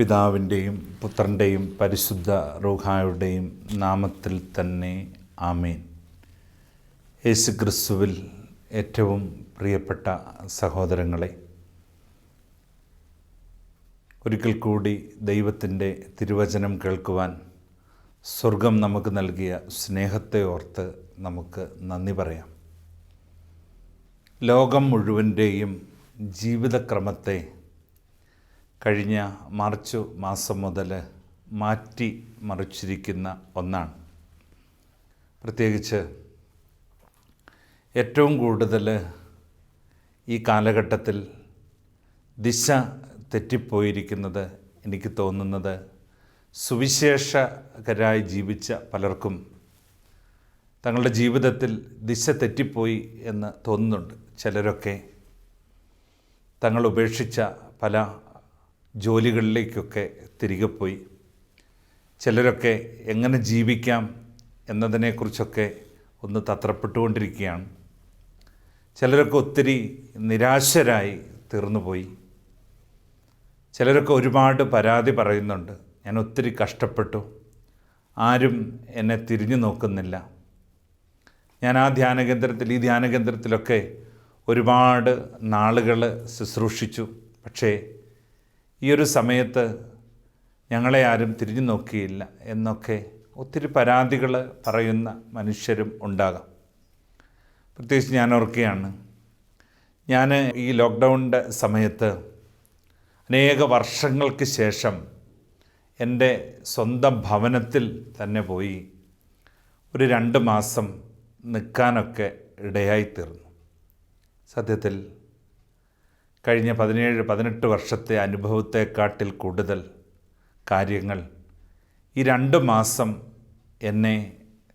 പിതാവിന്റെയും പുത്രന്റെയും പരിശുദ്ധ റൂഹായുടെയും നാമത്തിൽ തന്നെ ആമേൻ. യേശു ക്രിസ്തുവിൽ ഏറ്റവും പ്രിയപ്പെട്ട സഹോദരങ്ങളെ ഒരിക്കൽ കൂടി ദൈവത്തിന്റെ തിരുവചനം കേൾക്കുവാൻ സ്വർഗം നമുക്ക് നൽകിയ സ്നേഹത്തെ ഓർത്ത് നമുക്ക് നന്ദി പറയാം. ലോകം മുഴുവന്റെയും ജീവിതക്രമത്തെ കഴിഞ്ഞ മാർച്ച് മാസം മുതൽ മാറ്റി മറിച്ചിരിക്കുന്ന ഒന്നാണ്. പ്രത്യേകിച്ച് ഏറ്റവും കൂടുതൽ ഈ കാലഘട്ടത്തിൽ ദിശ തെറ്റിപ്പോയിരിക്കുന്നത് എനിക്ക് തോന്നുന്നത് സുവിശേഷകരായി ജീവിച്ച പലർക്കും തങ്ങളുടെ ജീവിതത്തിൽ ദിശ തെറ്റിപ്പോയി എന്ന് തോന്നുന്നുണ്ട് ചിലരൊക്കെ. തങ്ങൾ ഉപേക്ഷിച്ച പല ജോലികളിലേക്കൊക്കെ തിരികെ പോയി. ചിലരൊക്കെ എങ്ങനെ ജീവിക്കാം എന്നതിനെക്കുറിച്ചൊക്കെ ഒന്ന് തത്രപ്പെട്ടുകൊണ്ടിരിക്കുകയാണ്. ചിലരൊക്കെ ഒത്തിരി നിരാശരായി തീർന്നുപോയി. ചിലരൊക്കെ ഒരുപാട് പരാതി പറയുന്നുണ്ട്. ഞാൻ ഒത്തിരി കഷ്ടപ്പെട്ടു. ആരും എന്നെ തിരിഞ്ഞു നോക്കുന്നില്ല. ഞാൻ ആ ധ്യാനകേന്ദ്രത്തിൽ ഈ ധ്യാനകേന്ദ്രത്തിലൊക്കെ ഒരുപാട് നാളുകൾ ശുശ്രൂഷിച്ചു. പക്ഷേ ഈ ഒരു സമയത്ത് ഞങ്ങളെ ആരും തിരിഞ്ഞു നോക്കിയില്ല എന്നൊക്കെ ഒത്തിരി പരാതികൾ പറയുന്ന മനുഷ്യരും ഉണ്ടാകാം. പ്രത്യേകിച്ച് ഞാൻ ഓർക്കുകയാണ് ഞാൻ ഈ ലോക്ക്ഡൗണിന്റെ സമയത്ത് അനേക വർഷങ്ങൾക്ക് ശേഷം എന്റെ സ്വന്തം ഭവനത്തിൽ തന്നെ പോയി ഒരു രണ്ട് മാസം നിൽക്കാനൊക്കെ ഇടയായിത്തീർന്നു സത്യത്തിൽ കഴിഞ്ഞ പതിനേഴ് പതിനെട്ട് വർഷത്തെ അനുഭവത്തെക്കാട്ടിൽ കൂടുതൽ കാര്യങ്ങൾ ഈ രണ്ട് മാസം എന്നെ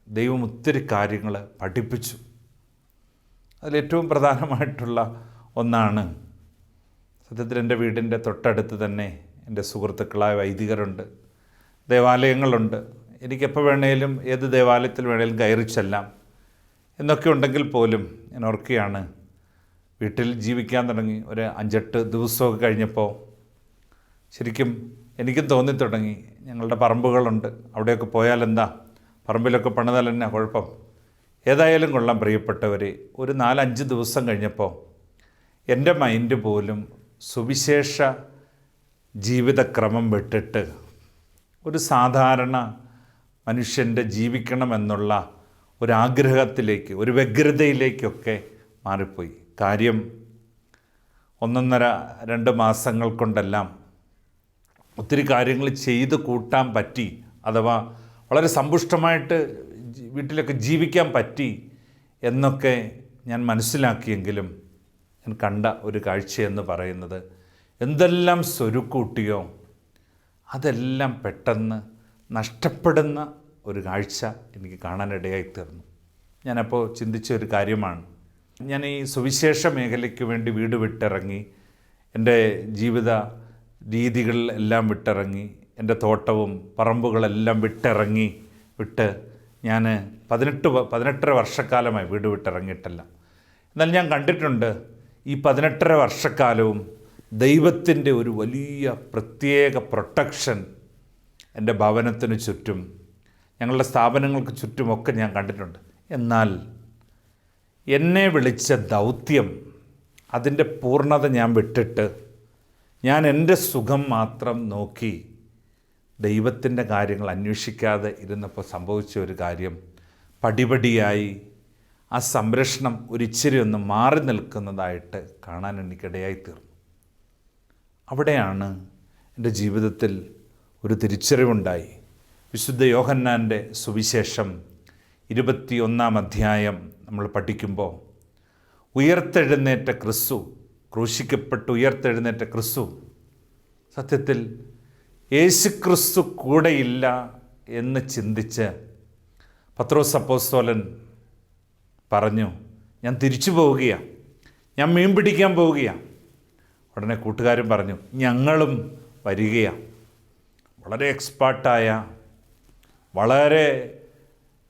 ദൈവം ഒത്തിരി കാര്യങ്ങൾ പഠിപ്പിച്ചു. അതിലേറ്റവും പ്രധാനമായിട്ടുള്ള ഒന്നാണ് സത്യത്തിൽ എന്റെ വീടിന്റെ തൊട്ടടുത്ത് തന്നെ എന്റെ സുഹൃത്തുക്കളായ വൈദികരുണ്ട് ദേവാലയങ്ങളുണ്ട്. എനിക്കെപ്പോൾ വേണേലും ഏത് ദേവാലയത്തിൽ വേണേലും കയറി ചെല്ലാം. എന്നൊക്കെ ഉണ്ടെങ്കിൽ പോലും ഞാൻ ഓർക്കുകയാണ് വീട്ടിൽ ജീവിക്കാൻ തുടങ്ങി. ഒരു അഞ്ചെട്ട് ദിവസമൊക്കെ കഴിഞ്ഞപ്പോൾ ശരിക്കും എനിക്കും തോന്നി തുടങ്ങി. ഞങ്ങളുടെ പറമ്പുകളുണ്ട്. അവിടെയൊക്കെ പോയാൽ എന്താ? പറമ്പിലൊക്കെ പണിതാൽ എന്നാ കുഴപ്പം? ഏതായാലും കൊള്ളാം പ്രിയപ്പെട്ടവർ ഒരു നാലഞ്ച് ദിവസം കഴിഞ്ഞപ്പോൾ എന്റെ മൈൻഡ് പോലും സുവിശേഷ ജീവിതക്രമം വിട്ടിട്ട് ഒരു സാധാരണ മനുഷ്യന്റെ ജീവിക്കണമെന്നുള്ള ഒരാഗ്രഹത്തിലേക്ക് ഒരു വ്യഗ്രതയിലേക്കൊക്കെ മാറിപ്പോയി. കാര്യം ഒന്നൊന്നര രണ്ട് മാസങ്ങൾ കൊണ്ടെല്ലാം ഒത്തിരി കാര്യങ്ങൾ ചെയ്ത് കൂട്ടാൻ പറ്റി അഥവാ വളരെ സമ്പുഷ്ടമായിട്ട് വീട്ടിലൊക്കെ ജീവിക്കാൻ പറ്റി എന്നൊക്കെ ഞാൻ മനസ്സിലാക്കിയെങ്കിലും ഞാൻ കണ്ട ഒരു കാഴ്ചയെന്ന് പറയുന്നത് എന്തെല്ലാം സ്വരുക്കൂട്ടിയോ അതെല്ലാം പെട്ടെന്ന് നഷ്ടപ്പെടുന്ന ഒരു കാഴ്ച എനിക്ക് കാണാനിടയായി തീർന്നു. ഞാനപ്പോൾ ചിന്തിച്ച ഒരു കാര്യമാണ്. ഞാൻ ഈ സുവിശേഷ മേഖലയ്ക്ക് വേണ്ടി വീട് വിട്ടിറങ്ങി എന്റെ ജീവിത രീതികൾ എല്ലാം വിട്ടിറങ്ങി എന്റെ തോട്ടവും പറമ്പുകളെല്ലാം വിട്ടിറങ്ങി വിട്ട് ഞാൻ പതിനെട്ട് പതിനെട്ടര വർഷക്കാലമായി വീട് വിട്ടിറങ്ങിയിട്ടല്ല. എന്നാൽ ഞാൻ കണ്ടിട്ടുണ്ട് ഈ പതിനെട്ടര വർഷക്കാലവും ദൈവത്തിന്റെ ഒരു വലിയ പ്രത്യേക പ്രൊട്ടക്ഷൻ എന്റെ ഭവനത്തിന് ചുറ്റും ഞങ്ങളുടെ സ്ഥാപനങ്ങൾക്ക് ചുറ്റുമൊക്കെ ഞാൻ കണ്ടിട്ടുണ്ട്. എന്നാൽ എന്നെ വിളിച്ച ദൗത്യം അതിന്റെ പൂർണത ഞാൻ വിട്ടിട്ട് ഞാൻ എന്റെ സുഖം മാത്രം നോക്കി ദൈവത്തിന്റെ കാര്യങ്ങൾ അന്വേഷിക്കാതെ ഇരുന്നപ്പോൾ സംഭവിച്ച ഒരു കാര്യം. പടിപടിയായി ആ സംരക്ഷണം ഒരിച്ചിരി ഒന്ന് മാറി നിൽക്കുന്നതായിട്ട് കാണാൻ എനിക്കിടയായി തീർന്നു. അവിടെയാണ് എന്റെ ജീവിതത്തിൽ ഒരു തിരിച്ചറിവുണ്ടായി. വിശുദ്ധ യോഹന്നാന്റെ സുവിശേഷം ഇരുപത്തിയൊന്നാം അധ്യായം നമ്മൾ പഠിക്കുമ്പോൾ ഉയർത്തെഴുന്നേറ്റ ക്രിസ്തു ക്രൂശിക്കപ്പെട്ട് ഉയർത്തെഴുന്നേറ്റ ക്രിസ്തു സത്യത്തിൽ യേശു ക്രിസ്തു കൂടെയില്ല എന്ന് ചിന്തിച്ച് പത്രോസ് അപ്പോസ്തോലൻ പറഞ്ഞു ഞാൻ തിരിച്ചു പോവുകയാണ്. ഞാൻ മീൻ പിടിക്കാൻ പോവുകയാണ്. ഉടനെ കൂട്ടുകാരൻ പറഞ്ഞു ഞങ്ങളും വരികയാണ്. വളരെ എക്സ്പാർട്ടായ വളരെ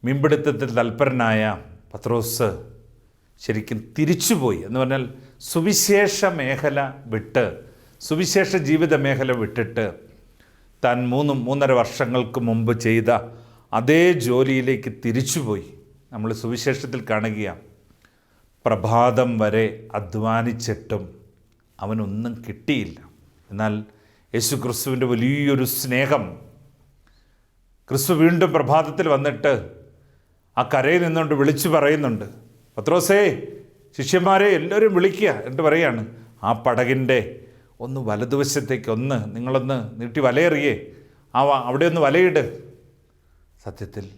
മീൻപിടുത്തത്തിൽ തൽപരനായ പത്രോസ് ശരിക്കും തിരിച്ചുപോയി. എന്ന് പറഞ്ഞാൽ സുവിശേഷ മേഖല വിട്ട് സുവിശേഷ ജീവിത മേഖല വിട്ടിട്ട് താൻ മൂന്ന് മൂന്നര വർഷങ്ങൾക്ക് മുമ്പ് ചെയ്ത അതേ ജോലിയിലേക്ക് തിരിച്ചുപോയി. നമ്മൾ സുവിശേഷത്തിൽ കാണുകയാണ്. പ്രഭാതം വരെ അധ്വാനിച്ചിട്ടും അവനൊന്നും കിട്ടിയില്ല. എന്നാൽ യേശു ക്രിസ്തുവിന്റെ വലിയൊരു സ്നേഹം ക്രിസ്തു വീണ്ടും പ്രഭാതത്തിൽ വന്നിട്ട് ആ കരയിൽ നിന്നുകൊണ്ട് വിളിച്ചു പറയുന്നുണ്ട്. പത്രോസേ ശിഷ്യന്മാരെ എല്ലാവരും വിളിക്കുക എന്നിട്ട് പറയാണ്. ആ പടകിന്റെ ഒന്ന് വലതുവശത്തേക്ക് ഒന്ന് നിങ്ങളൊന്ന് നീട്ടി വലയെറിയേ. ആ അവിടെ ഒന്ന് വലയിട്. സത്യത്തിൽ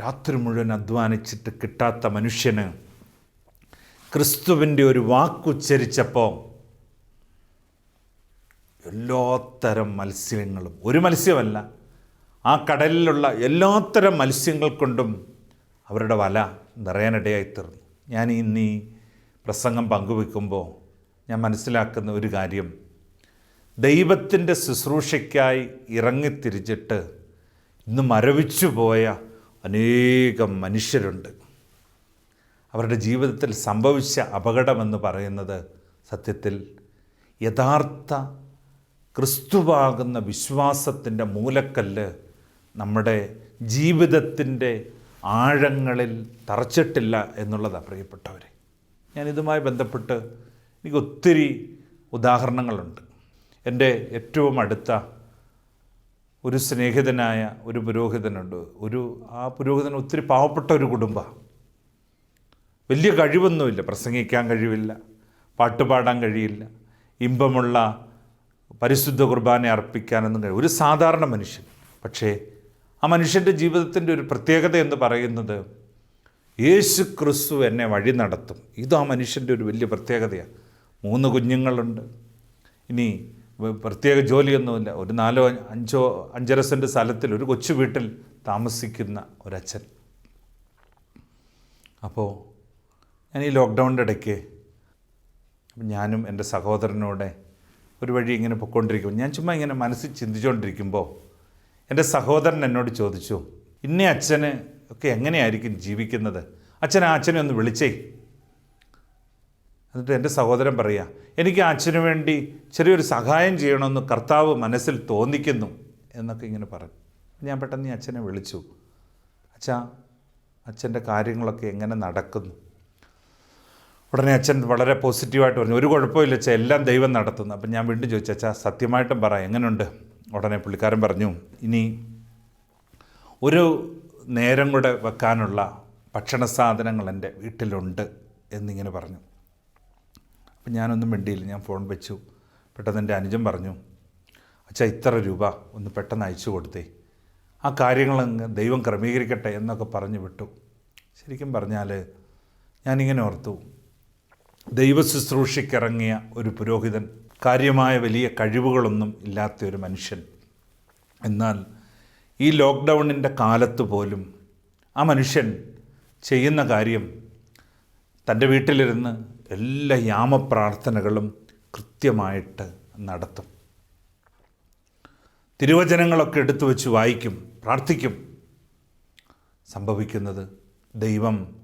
രാത്രി മുഴുവൻ അധ്വാനിച്ചിട്ട് കിട്ടാത്ത മനുഷ്യന് ക്രിസ്തുവിന്റെ ഒരു വാക്കുച്ചരിച്ചപ്പോൾ എല്ലാത്തരം മത്സ്യങ്ങളും ഒരു മത്സ്യമല്ല ആ കടലിലുള്ള എല്ലാത്തരം മത്സ്യങ്ങൾ കൊണ്ടും അവരുടെ വല നിറയാനിടയായി തീർന്നു. ഞാൻ ഇന്ന് ഈ പ്രസംഗം പങ്കുവെക്കുമ്പോൾ ഞാൻ മനസ്സിലാക്കുന്ന ഒരു കാര്യം. ദൈവത്തിന്റെ ശുശ്രൂഷയ്ക്കായി ഇറങ്ങിത്തിരിച്ചിട്ട് ഇന്ന് മരവിച്ചു പോയ അനേകം മനുഷ്യരുണ്ട്. അവരുടെ ജീവിതത്തിൽ സംഭവിച്ച അപകടമെന്ന് പറയുന്നത് സത്യത്തിൽ യഥാർത്ഥ ക്രിസ്തുവാകുന്ന വിശ്വാസത്തിന്റെ മൂലക്കല്ല് നമ്മുടെ ജീവിതത്തിന്റെ ആഴങ്ങളിൽ തറച്ചിട്ടില്ല എന്നുള്ളതാണ് പ്രിയപ്പെട്ടവരെ. ഞാനിതുമായി ബന്ധപ്പെട്ട് എനിക്ക് ഒത്തിരി ഉദാഹരണങ്ങളുണ്ട്. എന്റെ ഏറ്റവും അടുത്ത ഒരു സ്നേഹിതനായ ഒരു പുരോഹിതനുണ്ട്. ഒരു ആ പുരോഹിതൻ ഒത്തിരി പാവപ്പെട്ട ഒരു കുടുംബമാണ് വലിയ കഴിവൊന്നുമില്ല. പ്രസംഗിക്കാൻ കഴിവില്ല. പാട്ടുപാടാൻ കഴിയില്ല. ഇമ്പമുള്ള പരിശുദ്ധ കുർബാന അർപ്പിക്കാനൊന്നും കഴിയും ഒരു സാധാരണ മനുഷ്യൻ. പക്ഷേ ആ മനുഷ്യന്റെ ജീവിതത്തിന്റെ ഒരു പ്രത്യേകത എന്ന് പറയുന്നത് യേശു ക്രിസ്തു എന്നെ വഴി നടത്തും. ഇത് ആ മനുഷ്യന്റെ ഒരു വലിയ പ്രത്യേകതയാണ്. മൂന്ന് കുഞ്ഞുങ്ങളുണ്ട്. ഇനി പ്രത്യേക ജോലിയൊന്നുമില്ല. ഒരു നാലോ അഞ്ചോ അഞ്ചര സെന്റ് സ്ഥലത്തിൽ ഒരു കൊച്ചു വീട്ടിൽ താമസിക്കുന്ന ഒരച്ഛൻ. അപ്പോൾ ഞാൻ ഈ ലോക്ക്ഡൗണിന്റെ ഇടയ്ക്ക് ഞാനും എന്റെ സഹോദരനോടെ ഒരു വഴി ഇങ്ങനെ പൊയ്ക്കൊണ്ടിരിക്കും ഞാൻ ചുമ്മാ ഇങ്ങനെ മനസ്സിൽ ചിന്തിച്ചുകൊണ്ടിരിക്കുമ്പോൾ എന്റെ സഹോദരൻ എന്നോട് ചോദിച്ചു ഇന്ന അച്ഛന് ഒക്കെ എങ്ങനെയായിരിക്കും ജീവിക്കുന്നത്? അച്ഛൻ ആ അച്ഛനെ ഒന്ന് വിളിച്ചേ. എന്നിട്ട് എന്റെ സഹോദരൻ പറയുക എനിക്ക് അച്ഛന് വേണ്ടി ചെറിയൊരു സഹായം ചെയ്യണമെന്ന് കർത്താവ് മനസ്സിൽ തോന്നിക്കുന്നു. എന്നൊക്കെ ഇങ്ങനെ പറഞ്ഞു. ഞാൻ പെട്ടെന്ന് ഈ അച്ഛനെ വിളിച്ചു അച്ഛാ അച്ഛന്റെ കാര്യങ്ങളൊക്കെ എങ്ങനെ നടക്കുന്നു? ഉടനെ അച്ഛൻ വളരെ പോസിറ്റീവായിട്ട് പറഞ്ഞു ഒരു കുഴപ്പമില്ല അച്ഛാ എല്ലാം ദൈവം നടത്തുന്നു. അപ്പം ഞാൻ വീണ്ടും ചോദിച്ചു അച്ഛാ സത്യമായിട്ടും പറ എങ്ങനെയുണ്ട് ഉടനെ പുള്ളിക്കാരൻ പറഞ്ഞു ഇനി ഒരു നേരം കൂടെ വെക്കാനുള്ള ഭക്ഷണ സാധനങ്ങൾ എന്റെ വീട്ടിലുണ്ട് എന്നിങ്ങനെ പറഞ്ഞു. അപ്പം ഞാനൊന്നും മിണ്ടിയില്ല ഞാൻ ഫോൺ വെച്ചു. പെട്ടെന്ന് എന്റെ അനുജൻ പറഞ്ഞു അച്ഛാ ഇത്ര രൂപ ഒന്ന് പെട്ടെന്ന് അയച്ചു കൊടുത്തേ. ആ കാര്യങ്ങളങ്ങ് ദൈവം ക്രമീകരിക്കട്ടെ എന്നൊക്കെ പറഞ്ഞു വിട്ടു. ശരിക്കും പറഞ്ഞാൽ ഞാനിങ്ങനെ ഓർത്തു ദൈവ ശുശ്രൂഷയ്ക്കിറങ്ങിയ ഒരു പുരോഹിതൻ കാര്യമായ വലിയ കഴിവുകളൊന്നും ഇല്ലാത്ത ഒരു മനുഷ്യൻ. എന്നാൽ ഈ ലോക്ക്ഡൗണിന്റെ കാലത്ത് പോലും ആ മനുഷ്യൻ ചെയ്യുന്ന കാര്യം തന്റെ വീട്ടിലിരുന്ന് എല്ലാ യാമപ്രാർത്ഥനകളും കൃത്യമായിട്ട് നടത്തും. തിരുവചനങ്ങളൊക്കെ എടുത്തു വെച്ച് വായിക്കും പ്രാർത്ഥിക്കും. സംഭവിക്കുന്നത് ദൈവം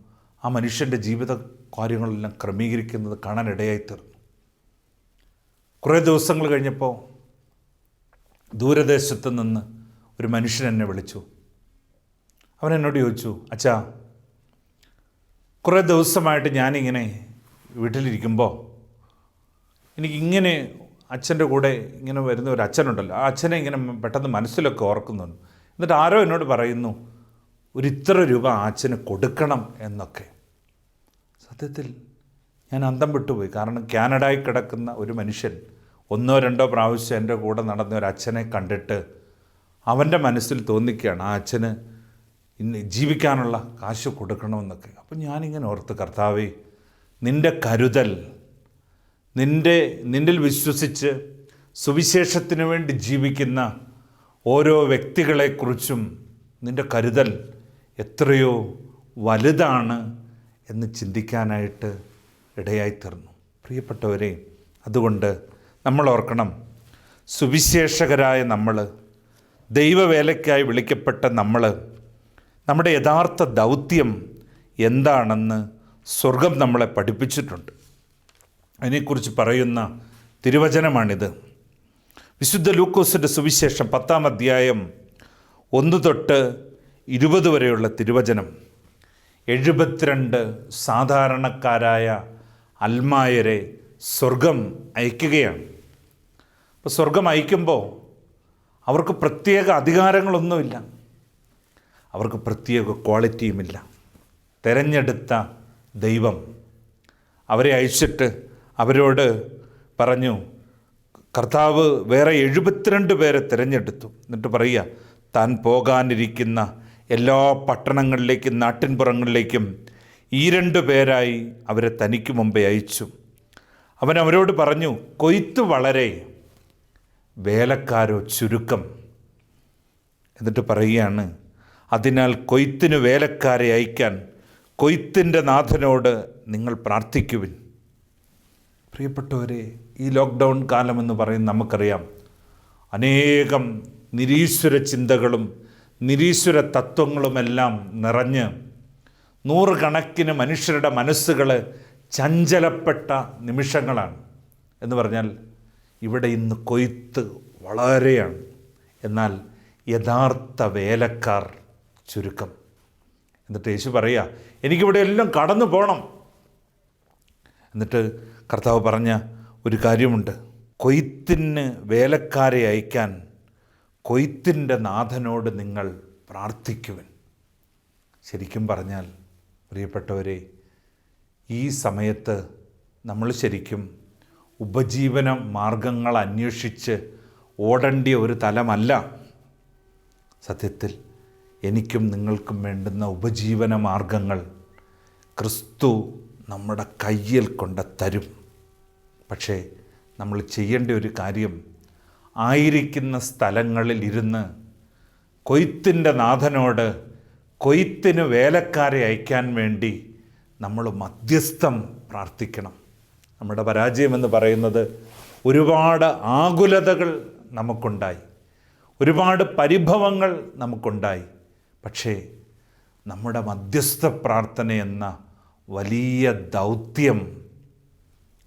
ആ മനുഷ്യന്റെ ജീവിത കാര്യങ്ങളെല്ലാം ക്രമീകരിക്കുന്നത് കാണാനിടയായി തീർന്നു. കുറേ ദിവസങ്ങൾ കഴിഞ്ഞപ്പോൾ ദൂരദേശത്ത് നിന്ന് ഒരു മനുഷ്യൻ എന്നെ വിളിച്ചു. അവൻ എന്നോട് ചോദിച്ചു അച്ഛാ കുറേ ദിവസമായിട്ട് ഞാനിങ്ങനെ വീട്ടിലിരിക്കുമ്പോൾ എനിക്കിങ്ങനെ അച്ഛന്റെ കൂടെ ഇങ്ങനെ വരുന്ന ഒരു അച്ഛനുണ്ടല്ലോ ആ അച്ഛനെ ഇങ്ങനെ പെട്ടെന്ന് മനസ്സിലൊക്കെ ഓർക്കുന്നുണ്ട്. എന്നിട്ട് ആരോ എന്നോട് പറയുന്നു ഒരു ഇത്ര രൂപ ആ അച്ഛന് കൊടുക്കണം എന്നൊക്കെ. സത്യത്തിൽ ഞാൻ അന്തം വിട്ടുപോയി. കാരണം കാനഡയിൽ കിടക്കുന്ന ഒരു മനുഷ്യൻ ഒന്നോ രണ്ടോ പ്രാവശ്യം എന്റെ കൂടെ നടന്ന ഒരു അച്ഛനെ കണ്ടിട്ട് അവന്റെ മനസ്സിൽ തോന്നിക്കുകയാണ് ആ അച്ഛന് ഇന്ന് ജീവിക്കാനുള്ള കാശ് കൊടുക്കണമെന്നൊക്കെ. അപ്പം ഞാനിങ്ങനെ ഓർത്ത് കർത്താവേ നിന്റെ കരുതൽ നിന്റെ നിന്നിൽ വിശ്വസിച്ച് സുവിശേഷത്തിന് വേണ്ടി ജീവിക്കുന്ന ഓരോ വ്യക്തികളെക്കുറിച്ചും നിന്റെ കരുതൽ എത്രയോ വലുതാണ് എന്ന് ചിന്തിക്കാനായിട്ട് ഇടയായിത്തീർന്നു. പ്രിയപ്പെട്ടവരെ അതുകൊണ്ട് നമ്മൾ ഓർക്കണം സുവിശേഷകരായ നമ്മൾ ദൈവവേലയ്ക്കായി വിളിക്കപ്പെട്ട നമ്മൾ നമ്മുടെ യഥാർത്ഥ ദൗത്യം എന്താണെന്ന് സ്വർഗം നമ്മളെ പഠിപ്പിച്ചിട്ടുണ്ട്. അതിനെക്കുറിച്ച് പറയുന്ന തിരുവചനമാണിത്. വിശുദ്ധ ലൂക്കോസിന്റെ സുവിശേഷം പത്താം അധ്യായം ഒന്ന് തൊട്ട് ഇരുപത് വരെയുള്ള തിരുവചനം. എഴുപത്തിരണ്ട് സാധാരണക്കാരായ അൽമായരെ സ്വർഗം അയക്കുകയാണ്. അപ്പോൾ സ്വർഗം അയക്കുമ്പോൾ അവർക്ക് പ്രത്യേക അധികാരങ്ങളൊന്നുമില്ല. അവർക്ക് പ്രത്യേക ക്വാളിറ്റിയുമില്ല. തിരഞ്ഞെടുത്ത ദൈവം അവരെ അയച്ചിട്ട് അവരോട് പറഞ്ഞു കർത്താവ് വേറെ എഴുപത്തിരണ്ട് പേരെ തിരഞ്ഞെടുത്തു. എന്നിട്ട് പറയുക താൻ പോകാനിരിക്കുന്ന എല്ലാ പട്ടണങ്ങളിലേക്കും നാട്ടിൻപുറങ്ങളിലേക്കും ഈ രണ്ടു പേരായി അവരെ തനിക്ക് മുമ്പേ അയച്ചു. അവൻ അവരോട് പറഞ്ഞു കൊയ്ത്ത് വളരെ വേലക്കാരോ ചുരുക്കം. എന്നിട്ട് പറയുകയാണ് അതിനാൽ കൊയ്ത്തിന് വേലക്കാരെ അയക്കാൻ കൊയ്ത്തിന്റെ നാഥനോട് നിങ്ങൾ പ്രാർത്ഥിക്കുവിൻ. പ്രിയപ്പെട്ടവരെ ഈ ലോക്ക്ഡൗൺ കാലമെന്ന് പറയുന്ന നമുക്കറിയാം. അനേകം നിരീശ്വര ചിന്തകളും നിരീശ്വര തത്വങ്ങളുമെല്ലാം നിറഞ്ഞ് നൂറുകണക്കിന് മനുഷ്യരുടെ മനസ്സുകൾ ചഞ്ചലപ്പെട്ട നിമിഷങ്ങളാണ്. എന്ന് പറഞ്ഞാൽ ഇവിടെ ഇന്ന് കൊയ്ത്ത് വളരെയാണ്. എന്നാൽ യഥാർത്ഥ വേലക്കാർ ചുരുക്കം. എന്നിട്ട് യേശു പറയുക എനിക്കിവിടെ എല്ലാം കടന്നു പോകണം എന്നിട്ട് കർത്താവ് പറഞ്ഞ ഒരു കാര്യമുണ്ട്. കൊയ്ത്തിന് വേലക്കാരെ അയക്കാൻ കൊയ്ത്തിന്റെ നാഥനോട് നിങ്ങൾ പ്രാർത്ഥിക്കുവൻ. ശരിക്കും പറഞ്ഞാൽ പ്രിയപ്പെട്ടവരെ ഈ സമയത്ത് നമ്മൾ ശരിക്കും ഉപജീവന മാർഗങ്ങൾ അന്വേഷിച്ച് ഓടേണ്ടിയ ഒരു തലമല്ല. സത്യത്തിൽ എനിക്കും നിങ്ങൾക്കും വേണ്ടുന്ന ഉപജീവന മാർഗങ്ങൾ ക്രിസ്തു നമ്മുടെ കയ്യിൽ കൊണ്ട് തരും. പക്ഷേ നമ്മൾ ചെയ്യേണ്ട ഒരു കാര്യം ആയിരിക്കുന്ന സ്ഥലങ്ങളിൽ ഇരുന്ന് കൊയ്ത്തിന്റെ നാഥനോട് കൊയ്ത്തിന് വേലക്കാരെ അയക്കാൻ വേണ്ടി നമ്മൾ മധ്യസ്ഥം പ്രാർത്ഥിക്കണം. നമ്മുടെ പരാജയമെന്ന് പറയുന്നത് ഒരുപാട് ആകുലതകൾ നമുക്കുണ്ടായി. ഒരുപാട് പരിഭവങ്ങൾ നമുക്കുണ്ടായി. പക്ഷേ നമ്മുടെ മധ്യസ്ഥ പ്രാർത്ഥന എന്ന വലിയ ദൗത്യം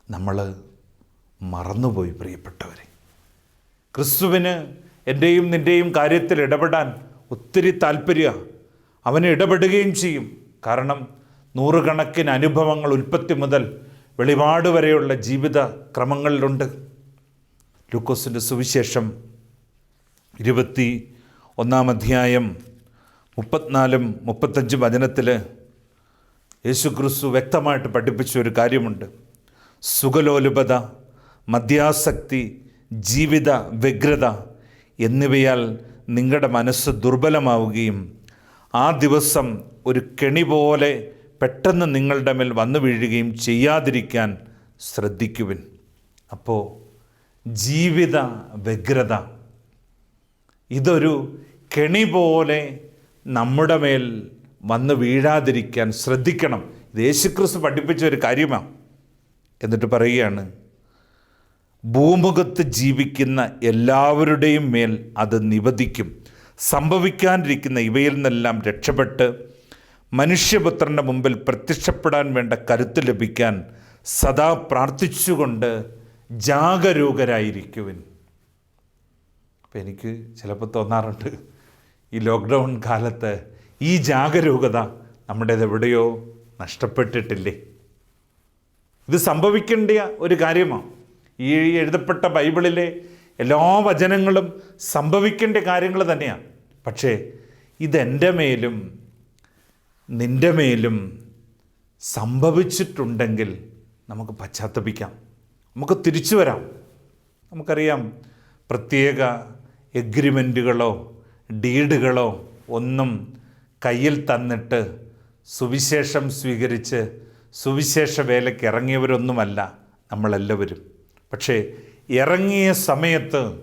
നമ്മൾ മറന്നുപോയി പ്രിയപ്പെട്ടവരെ. ക്രിസ്തുവിന് എന്റെയും നിന്റെയും കാര്യത്തിൽ ഇടപെടാൻ ഒത്തിരി താല്പര്യ അവന് ഇടപെടുകയും ചെയ്യും. കാരണം നൂറുകണക്കിന് അനുഭവങ്ങൾ ഉൽപ്പത്തി മുതൽ വെളിപാട് വരെയുള്ള ജീവിത ക്രമങ്ങളിലുണ്ട്. ലൂക്കോസിന്റെ സുവിശേഷം ഇരുപത്തി ഒന്നാം അധ്യായം മുപ്പത്തിനാലും മുപ്പത്തഞ്ചും വചനത്തിൽ യേശു ക്രിസ്തു വ്യക്തമായിട്ട് പഠിപ്പിച്ച ഒരു കാര്യമുണ്ട്. സുഖലോലുപത മദ്യാസക്തി ജീവിത വ്യഗ്രത എന്നിവയാൽ നിങ്ങളുടെ മനസ്സ് ദുർബലമാവുകയും ആ ദിവസം ഒരു കെണി പോലെ പെട്ടെന്ന് നിങ്ങളുടെ മേൽ വന്നു വീഴുകയും ചെയ്യാതിരിക്കാൻ ശ്രദ്ധിക്കുവിൻ. അപ്പോൾ ജീവിത വ്യഗ്രത. ഇതൊരു കെണി പോലെ നമ്മുടെ മേൽ വന്ന് വീഴാതിരിക്കാൻ ശ്രദ്ധിക്കണം. ഇത് യേശുക്രിസ്തു പഠിപ്പിച്ച ഒരു കാര്യമാണ് എന്നിട്ട് പറയുകയാണ് ഭൂമുഖത്ത് ജീവിക്കുന്ന എല്ലാവരുടെയും മേൽ അത് നിവദിക്കും സംഭവിക്കാനിരിക്കുന്ന ഇവയിൽ നിന്നെല്ലാം രക്ഷപ്പെട്ട് മനുഷ്യപുത്രന്റെ മുമ്പിൽ പ്രത്യക്ഷപ്പെടാൻ വേണ്ട കരുത്ത് ലഭിക്കാൻ സദാ പ്രാർത്ഥിച്ചുകൊണ്ട് ജാഗരൂകരായിരിക്കുവിൻ. അപ്പം എനിക്ക് ചിലപ്പോൾ തോന്നാറുണ്ട് ഈ ലോക്ക്ഡൗൺ കാലത്ത് ഈ ജാഗരൂകത നമ്മുടേത് എവിടെയോ നഷ്ടപ്പെട്ടിട്ടില്ലേ? ഇത് സംഭവിക്കേണ്ട ഒരു കാര്യമാണ് ഈ എഴുതപ്പെട്ട ബൈബിളിലെ എല്ലാ വചനങ്ങളും സംഭവിക്കേണ്ട കാര്യങ്ങൾ തന്നെയാണ് പക്ഷേ ഇതെന്റെ മേലും നിന്റെ മേലും സംഭവിച്ചിട്ടുണ്ടെങ്കിൽ നമുക്ക് പശ്ചാത്തപിക്കാം. നമുക്ക് തിരിച്ചു വരാം. നമുക്കറിയാം പ്രത്യേക എഗ്രിമെന്റുകളോ ഡീഡുകളോ ഒന്നും കയ്യിൽ തന്നിട്ട് സുവിശേഷം സ്വീകരിച്ച് സുവിശേഷ വേലയ്ക്ക് ഇറങ്ങിയവരൊന്നുമല്ല നമ്മളെല്ലാവരും. പക്ഷേ ഇറങ്ങിയ സമയത്ത്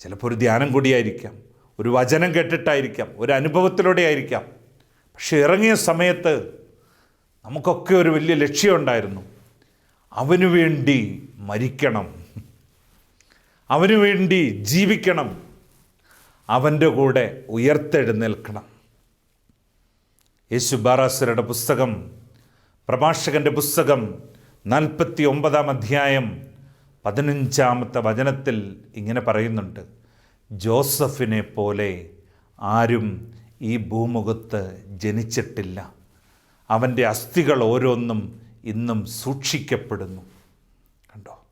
ചിലപ്പോൾ ഒരു ധ്യാനം കൂടിയായിരിക്കാം ഒരു വചനം കേട്ടിട്ടായിരിക്കാം ഒരു അനുഭവത്തിലൂടെ ആയിരിക്കാം. പക്ഷെ ഇറങ്ങിയ സമയത്ത് നമുക്കൊക്കെ ഒരു വലിയ ലക്ഷ്യമുണ്ടായിരുന്നു അവനു വേണ്ടി മരിക്കണം. അവനു വേണ്ടി ജീവിക്കണം. അവന്റെ കൂടെ ഉയർത്തെഴുന്നേൽക്കണം. യേശു ബാറാസുരയുടെ പുസ്തകം പ്രഭാഷകന്റെ പുസ്തകം നാൽപ്പത്തി ഒമ്പതാം അധ്യായം പതിനഞ്ചാമത്തെ വചനത്തിൽ ഇങ്ങനെ പറയുന്നുണ്ട് ജോസഫിനെ പോലെ ആരും ഈ ഭൂമുഖത്ത് ജനിച്ചിട്ടില്ല. അവന്റെ അസ്ഥികൾ ഓരോന്നും ഇന്നും സൂക്ഷിക്കപ്പെടുന്നു. കണ്ടോ?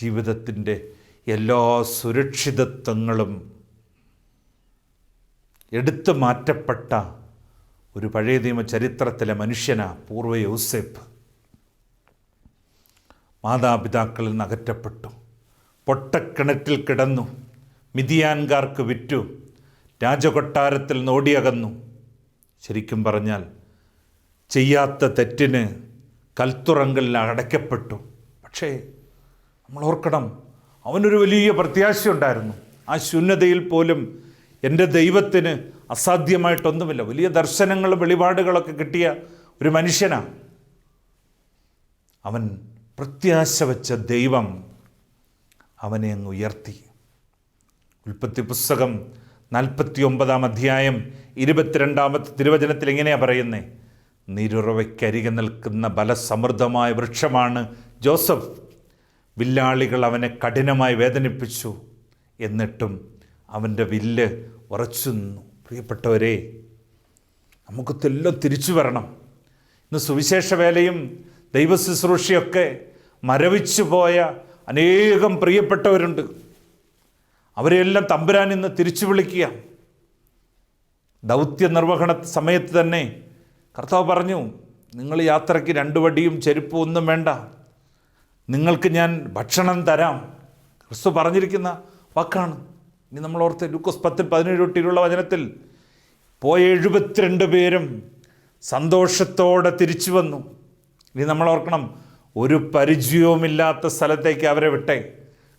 ജീവിതത്തിന്റെ എല്ലാ സുരക്ഷിതത്വങ്ങളും എടുത്തു മാറ്റപ്പെട്ട ഒരു പഴയ നിയമ ചരിത്രത്തിലെ മനുഷ്യനാ പൂർവ യൗസേപ്പ് മാതാപിതാക്കളിൽ നിന്ന് അകറ്റപ്പെട്ടു പൊട്ടക്കിണറ്റിൽ കിടന്നു. മിതിയാൻകാർക്ക് വിറ്റു. രാജകൊട്ടാരത്തിൽ നോടിയകന്നു ശരിക്കും പറഞ്ഞാൽ ചെയ്യാത്ത തെറ്റിന് കൽത്തുറങ്കലിൽ അടയ്ക്കപ്പെട്ടു. പക്ഷേ നമ്മൾ ഓർക്കണം അവനൊരു വലിയ പ്രത്യാശയുണ്ടായിരുന്നു ആ ശൂന്യതയിൽ പോലും എന്റെ ദൈവത്തിന് അസാധ്യമായിട്ടൊന്നുമില്ല. വലിയ ദർശനങ്ങളും വെളിപാടുകളൊക്കെ കിട്ടിയ ഒരു മനുഷ്യനാണ് അവൻ പ്രത്യാശ വച്ച ദൈവം അവനെ അങ്ങ് ഉയർത്തി. ഉൽപ്പത്തി പുസ്തകം നാൽപ്പത്തി ഒമ്പതാം അധ്യായം ഇരുപത്തിരണ്ടാമത്തെ തിരുവചനത്തിൽ എങ്ങനെയാണ് പറയുന്നത് നിരുറവയ്ക്കരികെ നിൽക്കുന്ന ബലസമൃദ്ധമായ വൃക്ഷമാണ് ജോസഫ്. വില്ലാളികൾ അവനെ കഠിനമായി വേദനിപ്പിച്ചു. എന്നിട്ടും അവന്റെ വില്ല് ഉറച്ചു നിന്നു പ്രിയപ്പെട്ടവരെ നമുക്കതെല്ലാം തിരിച്ചു വരണം. ഇന്ന് സുവിശേഷ വേലയും ദൈവശുശ്രൂഷയൊക്കെ മരവിച്ചു പോയ അനേകം പ്രിയപ്പെട്ടവരുണ്ട്. അവരെയെല്ലാം തമ്പുരാൻ ഇന്ന് തിരിച്ചു വിളിക്കുക. ദൗത്യ നിർവഹണ സമയത്ത് തന്നെ കർത്താവ് പറഞ്ഞു നിങ്ങൾ യാത്രയ്ക്ക് രണ്ട് വടിയും ചെരുപ്പും ഒന്നും വേണ്ട. നിങ്ങൾക്ക് ഞാൻ ഭക്ഷണം തരാം. ക്രിസ്തു പറഞ്ഞിരിക്കുന്ന വാക്കാണ്. ഇനി നമ്മൾ ഓർത്ത് ലൂക്കോസ് പത്തിൽ പതിനേഴ് തൊട്ടിലുള്ള വചനത്തിൽ പോയ എഴുപത്തിരണ്ട് പേരും സന്തോഷത്തോടെ തിരിച്ചു വന്നു. ഇനി നമ്മൾ ഓർക്കണം ഒരു പരിചയവുമില്ലാത്ത സ്ഥലത്തേക്ക് അവരെ വിട്ടേ.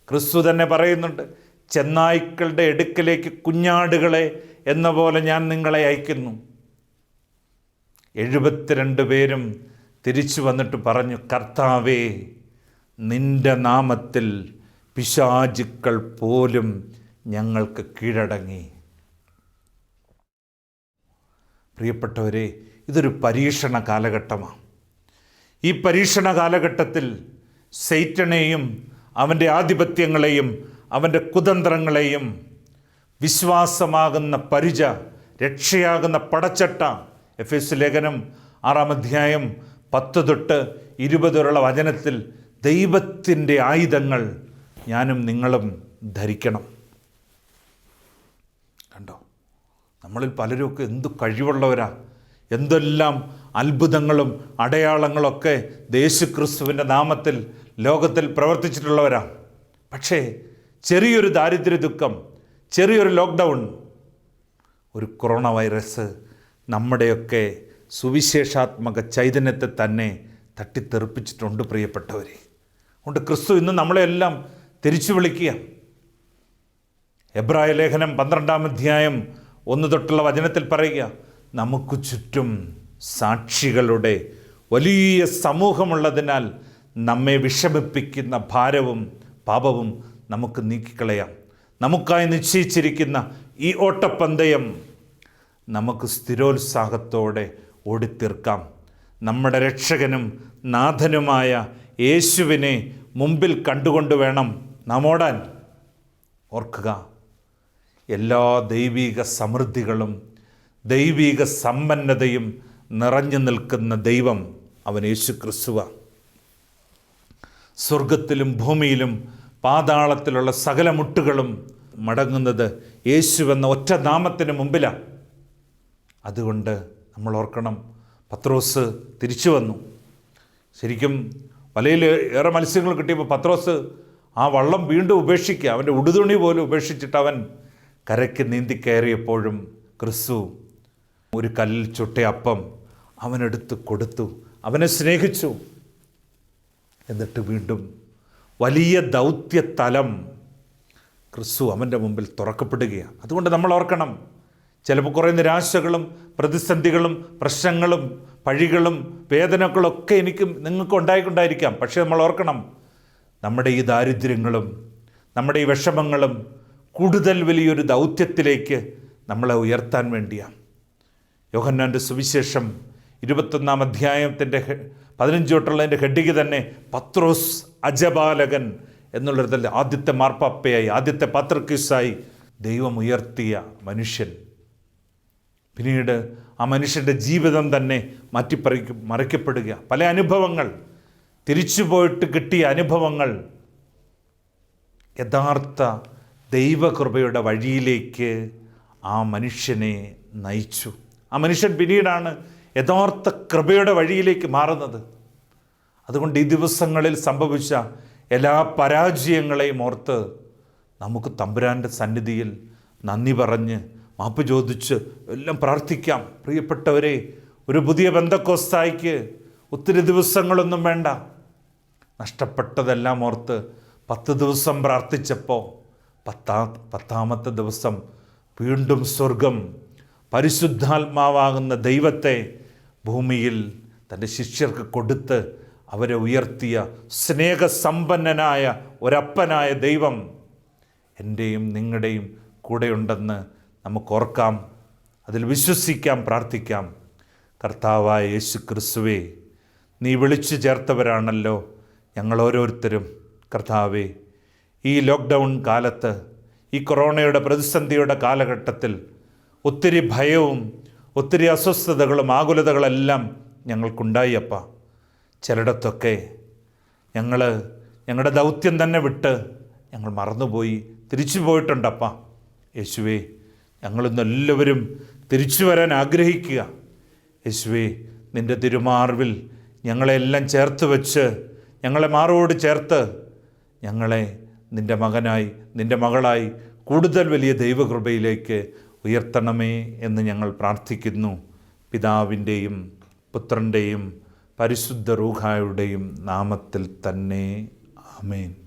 ക്രിസ്തു തന്നെ പറയുന്നുണ്ട് ചെന്നായ്ക്കളുടെ എടുക്കിലേക്ക് കുഞ്ഞാടുകളെ എന്ന പോലെ ഞാൻ നിങ്ങളെ അയക്കുന്നു. എഴുപത്തിരണ്ട് പേരും തിരിച്ചു വന്നിട്ട് പറഞ്ഞു കർത്താവേ നിന്റെ നാമത്തിൽ പിശാചുക്കൾ പോലും ഞങ്ങൾക്ക് കീഴടങ്ങി. പ്രിയപ്പെട്ടവരെ ഇതൊരു പരീക്ഷണ കാലഘട്ടമാണ്. ഈ പരീക്ഷണ കാലഘട്ടത്തിൽ സൈറ്റണേയും അവന്റെ ആധിപത്യങ്ങളെയും അവന്റെ കുതന്ത്രങ്ങളെയും വിശ്വാസമാകുന്ന പരിച രക്ഷയാകുന്ന പടച്ചട്ട എഫ് എസ് ലേഖനം ആറാം അധ്യായം പത്ത് തൊട്ട് വരെയുള്ള വചനത്തിൽ ദൈവത്തിന്റെ ആയുധങ്ങൾ ഞാനും നിങ്ങളും ധരിക്കണം. കണ്ടോ? നമ്മളിൽ പലരുമൊക്കെ എന്തു കഴിവുള്ളവരാ? എന്തെല്ലാം അത്ഭുതങ്ങളും അടയാളങ്ങളൊക്കെ യേശുക്രിസ്തുവിന്റെ നാമത്തിൽ ലോകത്തിൽ പ്രവർത്തിച്ചിട്ടുള്ളവരാണ്. പക്ഷേ ചെറിയൊരു ദാരിദ്ര്യ ദുഃഖം ചെറിയൊരു ലോക്ക്ഡൗൺ ഒരു കൊറോണ വൈറസ് നമ്മുടെയൊക്കെ സുവിശേഷാത്മക ചൈതന്യത്തെ തന്നെ തട്ടിത്തെറിപ്പിച്ചിട്ടുണ്ട് പ്രിയപ്പെട്ടവരെ. അതുകൊണ്ട് ക്രിസ്തു ഇന്ന് നമ്മളെല്ലാം തിരിച്ചു വിളിക്കുക. എബ്രായ ലേഖനം പന്ത്രണ്ടാം അധ്യായം ഒന്ന് തൊട്ടുള്ള വചനത്തിൽ പറയുക നമുക്ക് ചുറ്റും സാക്ഷികളുടെ വലിയ സമൂഹമുള്ളതിനാൽ നമ്മെ വിഷമിപ്പിക്കുന്ന ഭാരവും പാപവും നമുക്ക് നീക്കിക്കളയാം. നമുക്കായി നിശ്ചയിച്ചിരിക്കുന്ന ഈ ഓട്ടപ്പന്തയം നമുക്ക് സ്ഥിരോത്സാഹത്തോടെ ഓടിത്തീർക്കാം. നമ്മുടെ രക്ഷകനും നാഥനുമായ യേശുവിനെ മുമ്പിൽ കണ്ടുകൊണ്ട് വേണം നാം ഓടാൻ. ഓർക്കുക എല്ലാ ദൈവീക സമൃദ്ധികളും ദൈവീക സമ്പന്നതയും നിറഞ്ഞു നിൽക്കുന്ന ദൈവം അവൻ യേശു ക്രിസ്തുവ സ്വർഗത്തിലും ഭൂമിയിലും പാതാളത്തിലുള്ള സകല മുട്ടുകളും മടങ്ങുന്നത് യേശു എന്ന ഒറ്റ നാമത്തിന് മുമ്പിലാണ് അതുകൊണ്ട് നമ്മൾ ഓർക്കണം പത്രോസ് തിരിച്ചു വന്നു. ശരിക്കും വലയിൽ ഏറെ മത്സ്യങ്ങൾ കിട്ടിയപ്പോൾ പത്രോസ് ആ വള്ളം വീണ്ടും ഉപേക്ഷിക്കുക അവന്റെ ഉടുതുണി പോലും ഉപേക്ഷിച്ചിട്ട് അവൻ കരയ്ക്ക് നീന്തി കയറിയപ്പോഴും ക്രിസ്തു ഒരു കല്ലിൽ ചുട്ട അപ്പം അവനെടുത്ത് കൊടുത്തു അവനെ സ്നേഹിച്ചു. എന്നിട്ട് വീണ്ടും വലിയ ദൗത്യതലം ക്രിസ്തു അവന്റെ മുമ്പിൽ തുറക്കപ്പെടുകയാണ്. അതുകൊണ്ട് നമ്മൾ ഓർക്കണം ചിലപ്പോൾ കുറേ നിരാശകളും പ്രതിസന്ധികളും പ്രശ്നങ്ങളും പഴികളും വേദനകളൊക്കെ എനിക്കും നിങ്ങൾക്ക് ഉണ്ടായിക്കൊണ്ടായിരിക്കാം പക്ഷേ നമ്മൾ ഓർക്കണം നമ്മുടെ ഈ ദാരിദ്ര്യങ്ങളും നമ്മുടെ ഈ വിഷമങ്ങളും കൂടുതൽ വലിയൊരു ദൗത്യത്തിലേക്ക് നമ്മളെ ഉയർത്താൻ വേണ്ടിയാണ്. യോഹന്നാന്റെ സുവിശേഷം ഇരുപത്തൊന്നാം അധ്യായത്തിന്റെ പതിനഞ്ച് തൊട്ടുള്ളതിന്റെ ഹെഡിക്ക് തന്നെ പത്രോസ് അജപാലകൻ തന്നെ ആദ്യത്തെ മാർപ്പാപ്പയായി ആദ്യത്തെ പത്രക്കിസായി ദൈവം ഉയർത്തിയ മനുഷ്യൻ. പിന്നീട് ആ മനുഷ്യന്റെ ജീവിതം തന്നെ മാറ്റിപ്പറി മറിക്കപ്പെടുക. പല അനുഭവങ്ങൾ തിരിച്ചു പോയിട്ട് കിട്ടിയ അനുഭവങ്ങൾ യഥാർത്ഥ ദൈവകൃപയുടെ വഴിയിലേക്ക് ആ മനുഷ്യനെ നയിച്ചു. ആ മനുഷ്യൻ പിന്നീടാണ് യഥാർത്ഥ കൃപയുടെ വഴിയിലേക്ക് മാറുന്നത്. അതുകൊണ്ട് ഈ ദിവസങ്ങളിൽ സംഭവിച്ച എല്ലാ പരാജയങ്ങളെയും ഓർത്ത് നമുക്ക് തമ്പുരാന്റെ സന്നിധിയിൽ നന്ദി പറഞ്ഞ് മാപ്പ് ചോദിച്ച് എല്ലാം പ്രാർത്ഥിക്കാം. പ്രിയപ്പെട്ടവരെ ഒരു പുതിയ ബന്ധക്കോസ്തായിക്ക് ഒത്തിരി ദിവസങ്ങളൊന്നും വേണ്ട. നഷ്ടപ്പെട്ടതെല്ലാം ഓർത്ത് പത്ത് ദിവസം പ്രാർത്ഥിച്ചപ്പോൾ പത്താ പത്താമത്തെ ദിവസം വീണ്ടും സ്വർഗം പരിശുദ്ധാത്മാവാകുന്ന ദൈവത്തെ ഭൂമിയിൽ തന്റെ ശിഷ്യർക്ക് കൊടുത്ത് അവരെ ഉയർത്തിയ സ്നേഹസമ്പന്നനായ ഒരപ്പനായ ദൈവം എന്റെയും നിങ്ങളുടെയും കൂടെയുണ്ടെന്ന് നമുക്ക് ഓർക്കാം അതിൽ വിശ്വസിക്കാം പ്രാർത്ഥിക്കാം. കർത്താവായ യേശു ക്രിസ്തുവേ നീ വിളിച്ചു ചേർത്തവരാണല്ലോ ഞങ്ങൾ ഓരോരുത്തരും. കർത്താവേ ഈ ലോക്ക്ഡൗൺ കാലത്ത് ഈ കൊറോണയുടെ പ്രതിസന്ധിയുടെ കാലഘട്ടത്തിൽ ഒത്തിരി ഭയവും ഒത്തിരി അസ്വസ്ഥതകളും ആകുലതകളെല്ലാം ഞങ്ങൾക്കുണ്ടായി അപ്പ. ചിലയിടത്തൊക്കെ ഞങ്ങൾ ഞങ്ങളുടെ ദൗത്യം തന്നെ വിട്ട് ഞങ്ങൾ മറന്നുപോയി. തിരിച്ചു പോയിട്ടുണ്ടപ്പ യേശുവേ ഞങ്ങളിന്നെല്ലാവരും തിരിച്ചു വരാൻ ആഗ്രഹിക്കുക. യേശുവേ നിന്റെ തിരുമാർവിൽ ഞങ്ങളെല്ലാം ചേർത്ത് വെച്ച് ഞങ്ങളെ മാറോട് ചേർത്ത് ഞങ്ങളെ നിന്റെ മകനായി നിന്റെ മകളായി കൂടുതൽ വലിയ ദൈവകൃപയിലേക്ക് ഉയർത്തണമേ എന്ന് ഞങ്ങൾ പ്രാർത്ഥിക്കുന്നു. പിതാവിന്റെയും പുത്രന്റെയും പരിശുദ്ധ റൂഹായുടെയും നാമത്തിൽ തന്നെ. ആമേൻ.